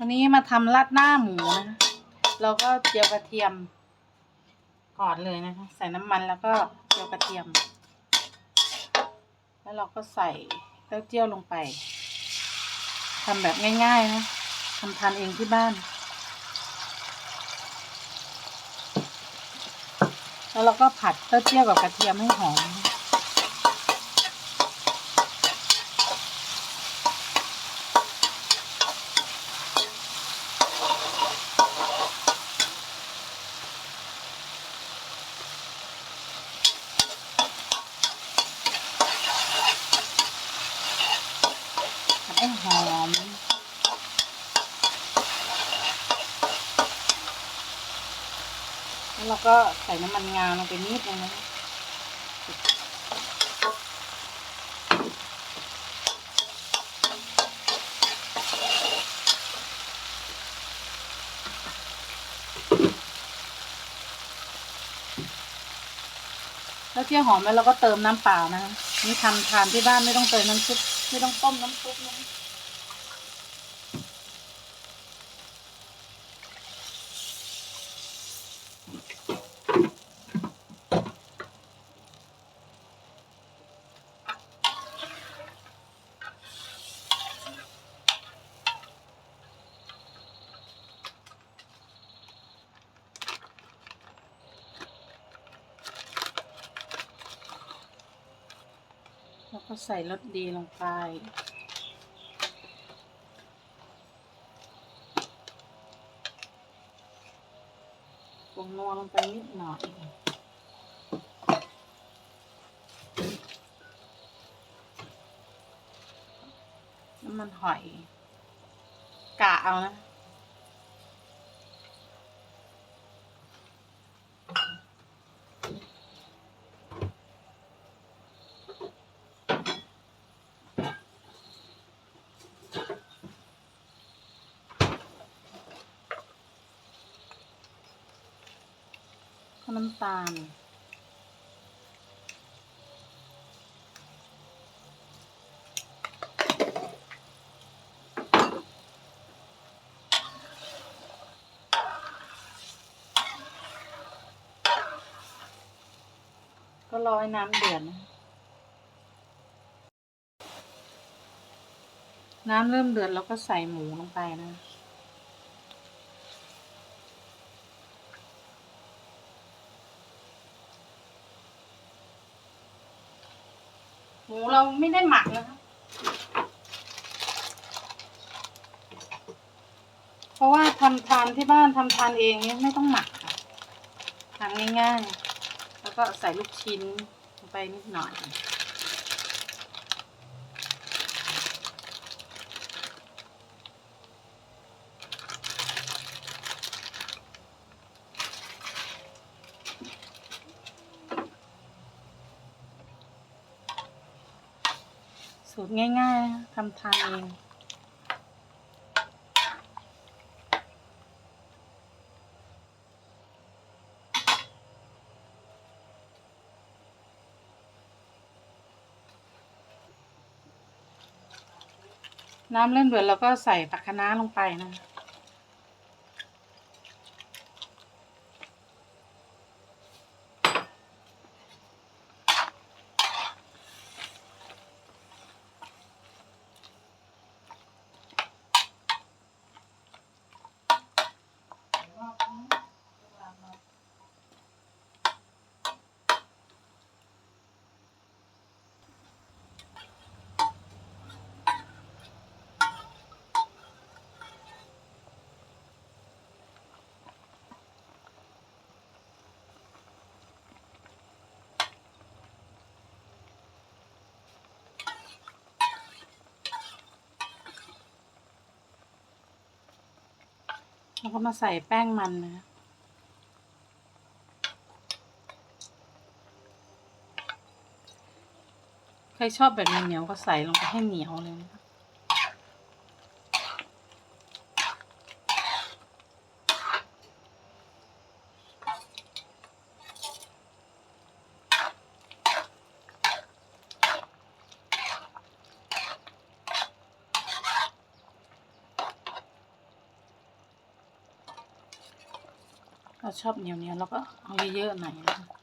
วันนี้มาทำราดหน้าหมูนะคะเราก็เจียวกระเทียมก่อนเลยนะคะ ใส่น้ำมันแล้วก็เจียวกระเทียม แล้วเราก็ใส่เต้าเจี้ยวลงไปทำแบบง่ายๆนะทำทานเองที่บ้าน แล้วเราก็ผัดเต้าเจี้ยวกับกระเทียมให้หอม ผัดให้หอม แล้วก็ใส่น้ำมันงาลงไปนิดนึงนะแล้วเที่ยวหอมแล้วเราก็เติมน้ำเปล่านะคะนี่ทำทานที่บ้านไม่ต้องเติมน้ำซุปไม่ต้องต้มน้ำซุปนะ ใส่รสดีลงไป ปรุงนัวลงไปนิดหน่อย น้ำมันหอย กะเอานะ น้ำตาล ก็รอให้น้ำเดือดนะน้ำเริ่มเดือดแล้วก็ใส่หมูลงไปนะ หมูเราไม่ได้หมักนะคะ เพราะว่าทำทานที่บ้านทำทานเองเนี่ยไม่ต้องหมักค่ะทำง่ายๆ แล้วก็ใส่ลูกชิ้นลงไปนิดหน่อย สูตรง่ายๆทำทานเองน้ำเริ่มเดือดเราก็ใส่ผักคะน้าลงไปนะ แล้วก็มาใส่แป้งมันนะใครชอบแบบเหนียวก็ใส่ลงไปให้เหนียวเลยนะาชอบเหนียวๆเราก็เอาเยอะๆหน่อยนะคะ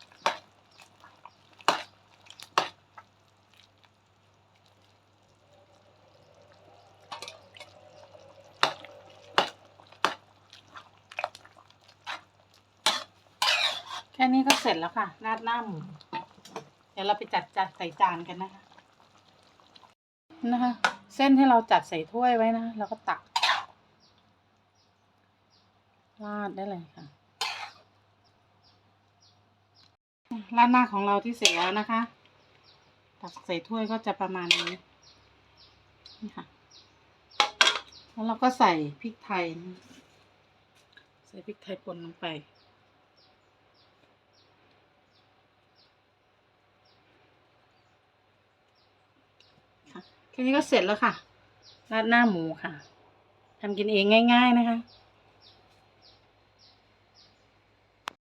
แค่นี้ก็เสร็จแล้วค่ะราดหน้าหมูเดี๋ยวเราไปจัดจัดใส่จานกันนะคะ นะคะ เส้นที่เราจัดใส่ถ้วยไว้นะ เราก็ตักราดได้เลยค่ะ ราดหน้าของเราที่เสร็จแล้วนะคะ ตักใส่ถ้วยก็จะประมาณนี้นี่ค่ะ แล้วเราก็ใส่พริกไทย ใส่พริกไทยป่นลงไป แค่นี้ก็เสร็จแล้วค่ะ ราดหน้าหมูค่ะทำกินเองง่าย ๆ นะคะ